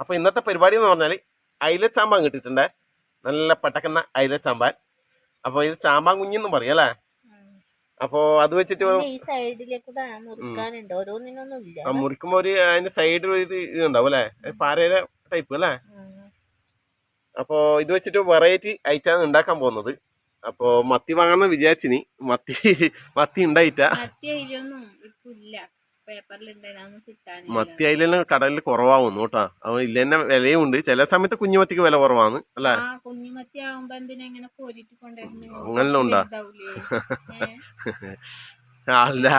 അപ്പോൾ ഇന്നത്തെ പരിപാടി എന്ന് പറഞ്ഞാൽ അയില ചാമ്പാൻ കിട്ടിയിട്ടുണ്ടേ. നല്ല പട്ടക്കുന്ന അയില ചാമ്പാൻ. അപ്പോൾ ഇത് ചാമ്പാൻ കുഞ്ഞെന്നും പറയും അല്ലേ? അപ്പോൾ അത് വെച്ചിട്ട് മുറിക്കുമ്പോൾ ഒരു അതിന്റെ സൈഡിൽ ഒരു ഇത് ഉണ്ടാവും അല്ലേ? പാരയുടെ ടൈപ്പ് അല്ലേ? അപ്പോൾ ഇത് വെച്ചിട്ട് വെറൈറ്റി ഐറ്റാണ് ഉണ്ടാക്കാൻ പോകുന്നത്. അപ്പോൾ മത്തി വാങ്ങാന്ന് വിചാരിച്ചിനി. മത്തി മത്തി ഉണ്ടായിട്ട. മത്തി അതിലെല്ലാം കടലിൽ കുറവാകുന്നു കേട്ടാ അവൻ ഇല്ലെന്നെ വിലയും ഉണ്ട് ചില സമയത്ത് കുഞ്ഞുമത്തിക്ക് വില കുറവാണ് അല്ലേ? അങ്ങനെ ഉണ്ടാ?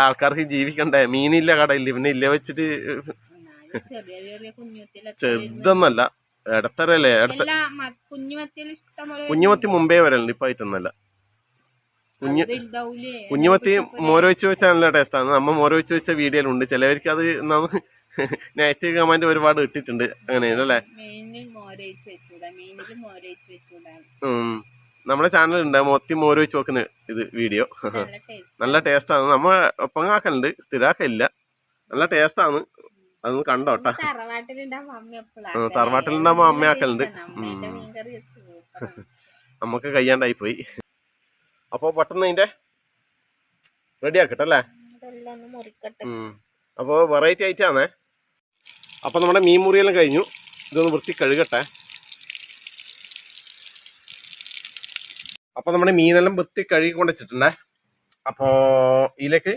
ആൾക്കാർക്ക് ജീവിക്കണ്ടേ? മീനില്ല കടയില്ല പിന്നെ ഇല്ല വെച്ചിട്ട് ചെറുതൊന്നല്ല ഇടത്തരല്ലേ? ഇടത്ത കുഞ്ഞുമത്തി മുമ്പേ വരലുണ്ട് ഇപ്പൊ ആയിട്ടൊന്നല്ല കുഞ്ഞ് കുഞ്ഞുമത്തി മോര വെച്ച് വെച്ചാൽ നല്ല ടേസ്റ്റാണ് നമ്മ മോര വെച്ച് വെച്ച വീഡിയോയിലുണ്ട് ചിലവർക്ക് അത് നെഗറ്റീവ് കമാൻഡ് ഒരുപാട് ഇട്ടിട്ടുണ്ട്. അങ്ങനെയല്ലേ. നമ്മുടെ ചാനലുണ്ട് മൊത്തി മോര വെച്ച് വെക്കുന്ന ഇത് വീഡിയോ നല്ല ടേസ്റ്റ് ആണ്. ടേസ്റ്റാണ് നമ്മ ഒപ്പങ്ങാക്കലുണ്ട് സ്ഥിരാക്കില്ല നല്ല ടേസ്റ്റാണ് അതൊന്ന് കണ്ടോട്ടാ തറവാട്ടിലുണ്ടാവുമ്പോ അമ്മ അമ്മയാക്കലുണ്ട്. നമുക്ക് കയ്യാണ്ടായി പോയി അപ്പോൾ പെട്ടെന്ന് അതിന്റെ റെഡി ആക്കട്ടെ അല്ലേ അപ്പോൾ വെറൈറ്റി ആയിട്ടാണേ അപ്പോൾ നമ്മുടെ മീൻ മുറിയെല്ലാം കഴിഞ്ഞു. ഇതൊന്ന് വൃത്തി കഴുകട്ടെ. അപ്പോൾ നമ്മുടെ മീനെല്ലാം വൃത്തി കഴുകി കൊണ്ട് വെച്ചിട്ടുണ്ടേ. അപ്പോൾ ഇതിലേക്ക്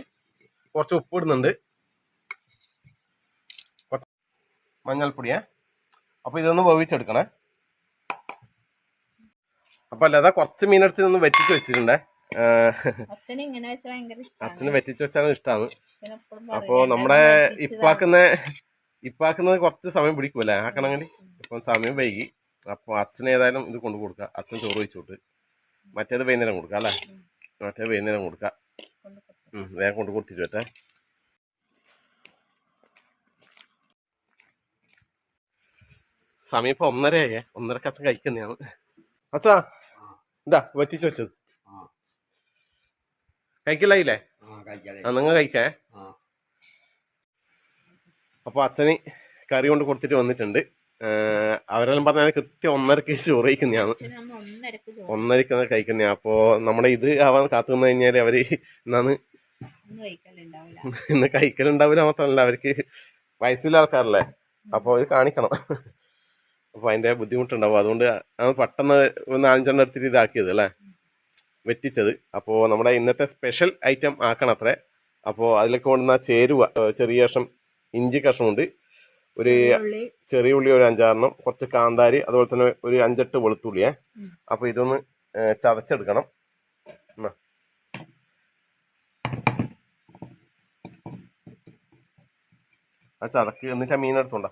കുറച്ച് ഉപ്പ് ഇടുന്നുണ്ട്. കുറച്ച് മഞ്ഞൾപ്പൊടിയേ. അപ്പോൾ ഇതൊന്ന് വേവിച്ചെടുക്കണേ. അപ്പോൾ അല്ലാതെ കുറച്ച് മീനെടുത്ത് നിന്ന് വറ്റിച്ച് വെച്ചിട്ടുണ്ടേ. അച്ഛന് വെറ്റിച്ച് വെച്ചാൽ ഭയങ്കര ഇഷ്ടമാണ് അപ്പോൾ നമ്മുടെ ഇപ്പാക്കുന്ന ഇപ്പാക്കുന്നത് കുറച്ച് സമയം പിടിക്കുമല്ലേ ആക്കണമെങ്കിൽ? ഇപ്പം സമയം വൈകി. അപ്പോൾ അച്ഛന് ഏതായാലും ഇത് കൊണ്ടു കൊടുക്കുക അച്ഛൻ ചോറ് വെച്ചോട്ട്. മറ്റേത് വൈകുന്നേരം കൊടുക്കുക അല്ലേ? മറ്റേത് വൈകുന്നേരം കൊടുക്കുക വേഗം കൊണ്ട് കൊടുത്തിട്ട് വരട്ടെ. സമയം ഇപ്പം ഒന്നരയായേ. ഒന്നരക്ക് അച്ഛൻ കഴിക്കുന്നതാണ്. അച്ഛാ ഇതാ വറ്റിച്ചു വെച്ചത്. കഴിക്കില്ലായില്ലേ ആ നിങ്ങൾ കഴിക്കേ. അപ്പോൾ അച്ഛന് കറി കൊണ്ട് കൊടുത്തിട്ട് വന്നിട്ടുണ്ട്. അവരെല്ലാം പറഞ്ഞാൽ കൃത്യം ഒന്നരക്ക് ചോറ് കഴിക്കുന്നതാണ്. ഒന്നരക്ക് കഴിക്കുന്നതാണ്. അപ്പോൾ നമ്മുടെ ഇത് ആവാൻ കാത്തു നിന്ന് കഴിഞ്ഞാൽ അവർ ഇന്ന് കഴിക്കലുണ്ടാവില്ല മാത്രമല്ല അവർക്ക് വയസ്സിലെ ആൾക്കാരല്ലേ? അപ്പോൾ ഇത് കാണിക്കണം. അപ്പോൾ അതിന്റെ ബുദ്ധിമുട്ടുണ്ടാവും. അതുകൊണ്ട് അത് പെട്ടെന്ന് നാലഞ്ചെണ്ണം എടുത്തിട്ട് ഇതാക്കിയത് അല്ലേ? വെറ്റിച്ചത് അപ്പോൾ നമ്മുടെ ഇന്നത്തെ സ്പെഷ്യൽ ഐറ്റം ആക്കണം അത്രേ അപ്പോൾ അതിലേക്ക് കൊണ്ടുവന്ന ചേരുവ. ചെറിയ കഷ്ണം ഇഞ്ചി കഷ്ണമുണ്ട്. ഒരു ചെറിയ ഉള്ളി ഒരു അഞ്ചാറെണ്ണം കുറച്ച് കാന്താരി അതുപോലെ തന്നെ ഒരു അഞ്ചെട്ട് വെളുത്തുള്ളിയേ. അപ്പോൾ ഇതൊന്ന് ചതച്ചെടുക്കണം. ആ ചതക്ക് എന്നിട്ട് ആ മീൻ എടുത്തോണ്ട.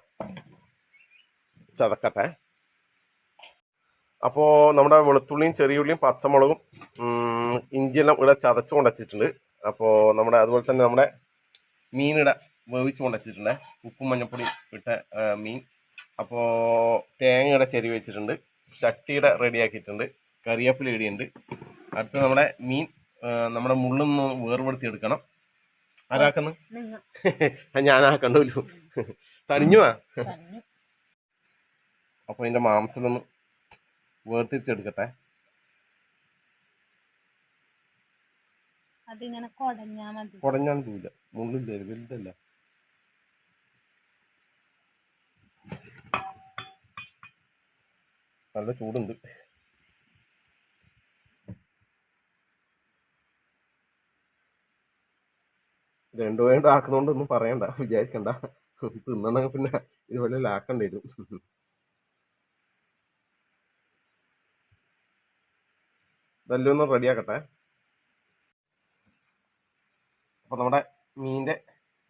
ചതക്കട്ടെ. അപ്പോൾ നമ്മുടെ വെളുത്തുള്ളിയും ചെറിയുള്ളിയും പച്ചമുളകും ഇഞ്ചിയെല്ലാം ഇവിടെ ചതച്ച് കൊണ്ട് വച്ചിട്ടുണ്ട് അപ്പോൾ നമ്മുടെ അതുപോലെ തന്നെ നമ്മുടെ മീനിടെ വേവിച്ച് കൊണ്ട് വച്ചിട്ടുണ്ട് ഉപ്പും മഞ്ഞപ്പൊടി ഇട്ട മീൻ. അപ്പോൾ തേങ്ങയുടെ ചെരി വെച്ചിട്ടുണ്ട്. ചട്ടിയുടെ റെഡിയാക്കിയിട്ടുണ്ട് കറിവേപ്പില ഇടിയുണ്ട് അടുത്ത് നമ്മുടെ മീൻ നമ്മുടെ നമ്മുടെ നിന്ന് വേർപെടുത്തി എടുക്കണം. ആരാക്കുന്നു? ഞാനാക്കണ്ടല്ലോ തണിഞ്ഞുവാ അപ്പോൾ ഇതിന്റെ മാംസം വേർതിരിച്ചെടുക്കട്ടെ. അതിങ്ങനെ കൊടഞ്ഞാ മതി. കുടഞ്ഞാൻ പോവില്ല മുള്ളില്ല വലുതല്ല. നല്ല ചൂടുണ്ട്. രണ്ടു വേണ്ട ആക്കുന്നോണ്ടൊന്നും പറയണ്ട. വിചാരിക്കണ്ട. തിന്നണ പിന്നെ ഇതുപോലെ ആക്കേണ്ടി വരും. ഇതെല്ലാം ഒന്ന് റെഡിയാക്കട്ടെ. അപ്പോൾ നമ്മുടെ മീനിന്റെ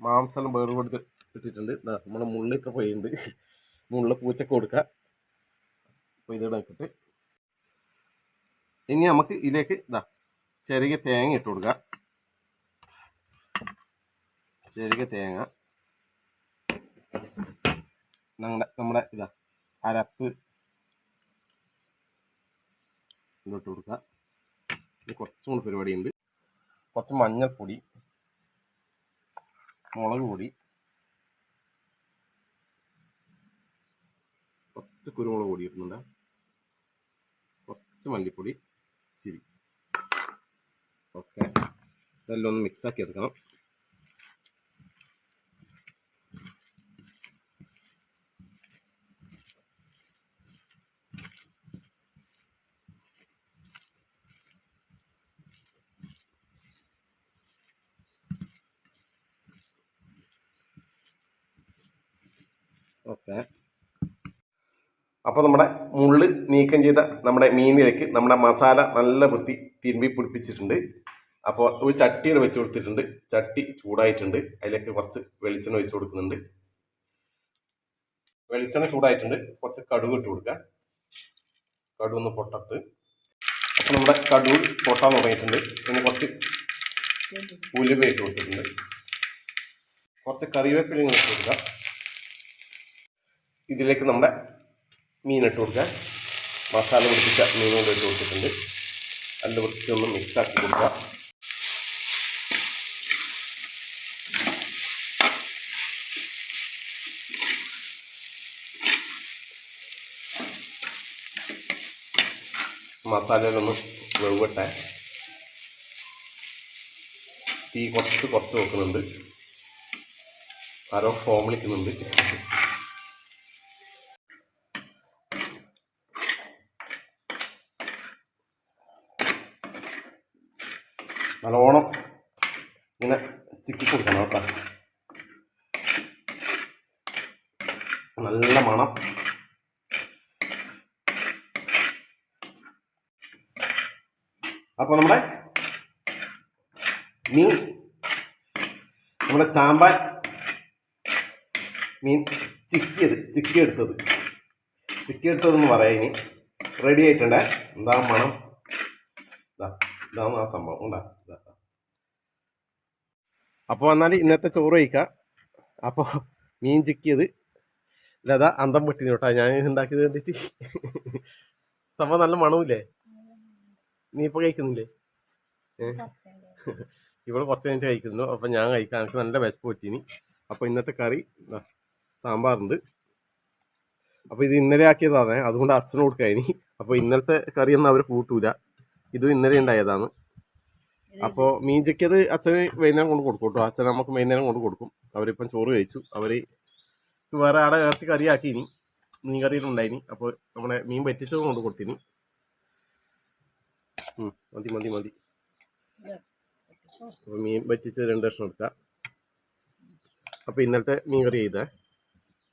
മാംസം വേറെ കൊടുത്ത് ഇട്ടിട്ടുണ്ട് നമ്മുടെ ഇപ്പൊ പോയിട്ടുണ്ട്. മുള്ള പൂച്ചക്ക് കൊടുക്കുക അപ്പോൾ ഇതിവിടെ ഇട്ടിട്ട് ഇനി നമുക്ക് ഇതിലേക്ക് ഇതാ ചെറിയ തേങ്ങ ഇട്ട് കൊടുക്കുക ചെറിയ തേങ്ങ. നമ്മുടെ നമ്മുടെ ഇതാ അരപ്പ്. ഇതിലോട്ട് കൊടുക്കുക ഇനി കുറച്ചും കൂടി പരിപാടിയുണ്ട്. കുറച്ച് മഞ്ഞൾപ്പൊടി മുളക് പൊടി കുറച്ച് കുരുമുളക് പൊടി ഇടുന്നുണ്ട് കുറച്ച് മല്ലിപ്പൊടി ചിരി. ഓക്കെ. ഇതെല്ലാം ഒന്ന് മിക്സാക്കി എടുക്കണം ഓക്കെ അപ്പോൾ നമ്മുടെ മുള്ള് നീക്കം ചെയ്ത നമ്മുടെ മീനിലേക്ക് നമ്മുടെ മസാല നല്ല വൃത്തി തിരുമ്പി പിടിപ്പിച്ചിട്ടുണ്ട്. അപ്പോൾ ഒരു ചട്ടിയുടെ വെച്ച് കൊടുത്തിട്ടുണ്ട്. ചട്ടി ചൂടായിട്ടുണ്ട്. അതിലേക്ക് കുറച്ച് വെളിച്ചെണ്ണ വെച്ച് കൊടുക്കുന്നുണ്ട്. വെളിച്ചെണ്ണ ചൂടായിട്ടുണ്ട്. കുറച്ച് കടുക് ഇട്ട് കൊടുക്കുക. കടുക് ഒന്ന് പൊട്ടത്ത്. അപ്പോൾ നമ്മുടെ കടുക് പൊട്ടാൻ തുടങ്ങിയിട്ടുണ്ട്. പിന്നെ കുറച്ച് ഉലുവ ഇട്ട് കൊടുത്തിട്ടുണ്ട്. കുറച്ച് കറിവേപ്പില ഇട്ട് കൊടുക്കുക. ഇതിലേക്ക് നമ്മുടെ മീൻ ഇട്ട് കൊടുക്കുക. മസാല പിടിപ്പിച്ച മീൻ കൊണ്ട് ഇട്ട് കൊടുത്തിട്ടുണ്ട്. നല്ല വൃത്തി ഒന്ന് മിക്സ് ആക്കി കൊടുക്കുക. മസാലയിലൊന്ന് വെവട്ടെ തീ കുറച്ച് കുറച്ച് വെക്കുന്നുണ്ട്. ആരോ ഫോം വിളിക്കുന്നുണ്ട്. നല്ലോണം ഇങ്ങനെ ചിക്കി കൊടുക്കണം കേട്ടോ. നല്ല മണം. അപ്പോൾ നമ്മുടെ മീൻ നമ്മുടെ ചാമ്പാൻ മീൻ ചിക്കിയത് ചിക്കി എടുത്തത് ചിക്കി എടുത്തതെന്ന് പറയാം ഇനി. റെഡി ആയിട്ടുണ്ടേ. എന്താ മണം? ഇതാ ഇതാണ് ആ സംഭവം. ഉണ്ടാ. അപ്പോൾ വന്നാൽ ഇന്നത്തെ ചോറ് കഴിക്കാം. അപ്പോൾ മീൻ ചിക്കിയത് ലത അന്തം പെട്ടിന് കേട്ടോ ഞാൻ ഉണ്ടാക്കിയത് കണ്ടിട്ട് സംഭവം നല്ല മണമില്ലേ നീ ഇപ്പോൾ കഴിക്കുന്നില്ലേ ഇവിടെ കുറച്ച് കഴിഞ്ഞിട്ട് കഴിക്കുന്നു അപ്പം ഞാൻ കഴിക്കാൻ എനിക്ക് നല്ല വിശപ്പ് പറ്റീനി. അപ്പോൾ ഇന്നത്തെ കറി സാമ്പാറുണ്ട്. അപ്പോൾ ഇത് ഇന്നലെ ആക്കിയതാണ്. അതുകൊണ്ട് അച്ഛന് കൊടുക്കാനി അപ്പോൾ ഇന്നലത്തെ കറിയൊന്നും അവർ കൂട്ടൂല. ഇതും ഇന്നലെ ഉണ്ടായതാണ്. അപ്പോൾ മീൻ ചിക്കിയത് അച്ഛന് വൈകുന്നേരം കൊണ്ട് കൊടുക്കും കേട്ടോ അച്ഛൻ നമുക്ക് വൈകുന്നേരം കൊണ്ട് കൊടുക്കും. അവരിപ്പം ചോറ് കഴിച്ചു. അവർ വേറെ ആടെ ഇറച്ചി കറിയാക്കി ഇനി. മീൻ കറിയിലുണ്ടായിനി അപ്പോൾ നമ്മുടെ മീൻ പറ്റിച്ചത് കൊണ്ട് കൊടുത്തിനി. മതി മതി മതി. അപ്പോൾ മീൻ പറ്റിച്ച് രണ്ട് കഷ്ണം എടുക്കാം അപ്പോൾ ഇന്നലത്തെ മീൻ കറി ചെയ്തേ.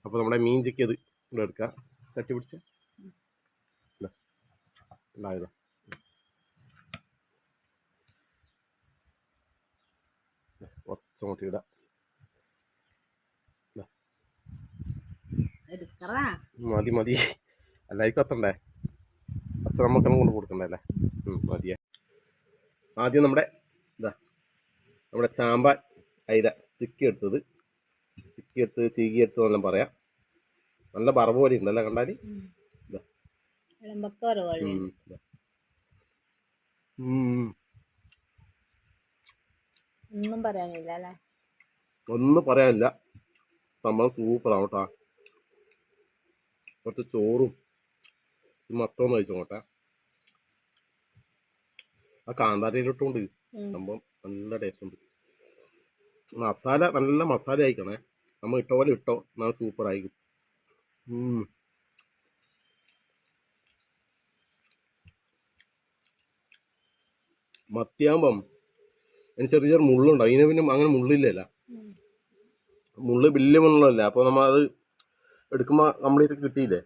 അപ്പോൾ നമ്മുടെ മീൻ ചിക്കിയത് ഇവിടെ എടുക്കാം. ചട്ടി പിടിച്ച്. ഉണ്ടായതാ കുറച്ച് അങ്ങോട്ട് ഇടാം. മതി മതി. എല്ലാവർക്കും എത്തണ്ടേ? അച്ഛൻ നമുക്കൊന്നും കൊണ്ട് കൊടുക്കണ്ടേ അല്ലേ? മതിയെ. ആദ്യം നമ്മുടെ ഇതാ നമ്മുടെ ചാമ്പാൻ അയില ചിക്കി എടുത്തത്. ചിക്കി എടുത്തത് ചീകി എടുത്തതെന്നെല്ലാം പറയാം. നല്ല പറവ് പോലെ ഉണ്ടല്ലേ കണ്ടാൽ ഇതാ വിളമ്പക്കോറ് പോലെ ഉം, ഇതാ. ഉം, ഒന്നും പറയാനില്ല അല്ലേ ഒന്നും പറയാനില്ല. സംഭവം സൂപ്പറാണ് കേട്ടോ കുറച്ച് ചോറും മത്തോന്ന് മത്തം കഴിച്ചോട്ടെ. ആ കാന്താരിയിലിട്ടുണ്ട് ഉം. സംഭവം നല്ല ടേസ്റ്റ് ഉണ്ട് മസാല നല്ല മസാല ആയിക്കണേ. നമ്മൾ ഇട്ട പോലെ ഇട്ടോ. നല്ല സൂപ്പർ ആയിരിക്കും. മത്തിയാകുമ്പം അതിന് ചെറിയ ചെറിയ മുള്ളുണ്ടാവും. ഇതിനെ പിന്നെ അങ്ങനെ മുള്ളില്ലല്ല. മുള്ള് വലിയ മുള്ളല്ല. അപ്പോൾ നമ്മൾ അത് എടുക്കുമ്പോൾ കംപ്ലീറ്റ് കിട്ടിയില്ലേ.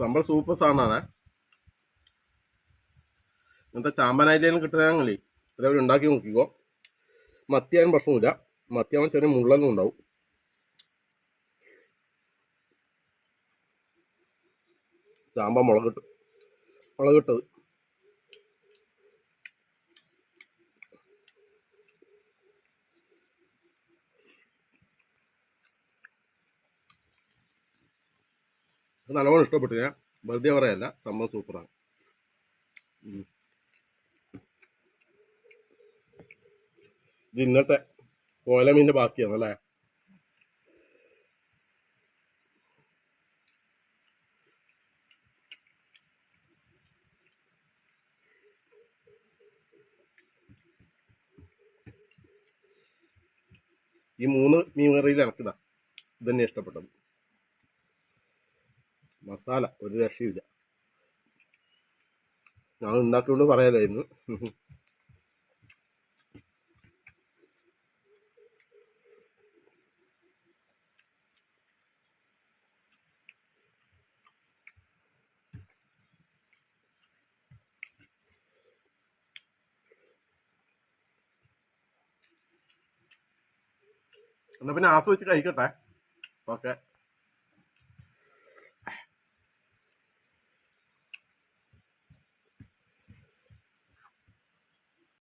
സംഭവം സൂപ്പർ സാധനമാണ്. ഇങ്ങനത്തെ ചാമ്പനായിട്ടേലും കിട്ടുന്നതാണെങ്കിൽ ഇതേപോലെ ഉണ്ടാക്കി നോക്കിക്കോ. മത്തിയാൻ പ്രശ്നമില്ല മത്തിയാവാൻ ചെറിയ മുള്ളെല്ലാം ഉണ്ടാവും. ചാമ്പ മുളകിട്ടു മുളകിട്ടത് നല്ലോണം ഇഷ്ടപ്പെട്ടു. ഞാൻ വെറുതെ പറയല്ല. സംഭവം സൂപ്പറാണ്. ഇത് ഇന്നത്തെ കോലമീന്റെ ബാക്കിയാണ് അല്ലേ ഈ മൂന്ന് മീൻ കറിയിൽ ഇറക്കിതാ ഇതന്നെ ഇഷ്ടപ്പെട്ടത്. മസാല ഒരു രക്ഷയില്ല ഞാൻ ഉണ്ടാക്കിക്കൊണ്ട് പറയാലായിരുന്നു എന്നാ പിന്നെ ആസ്വദിച്ച് കഴിക്കട്ടെ. ഓക്കെ.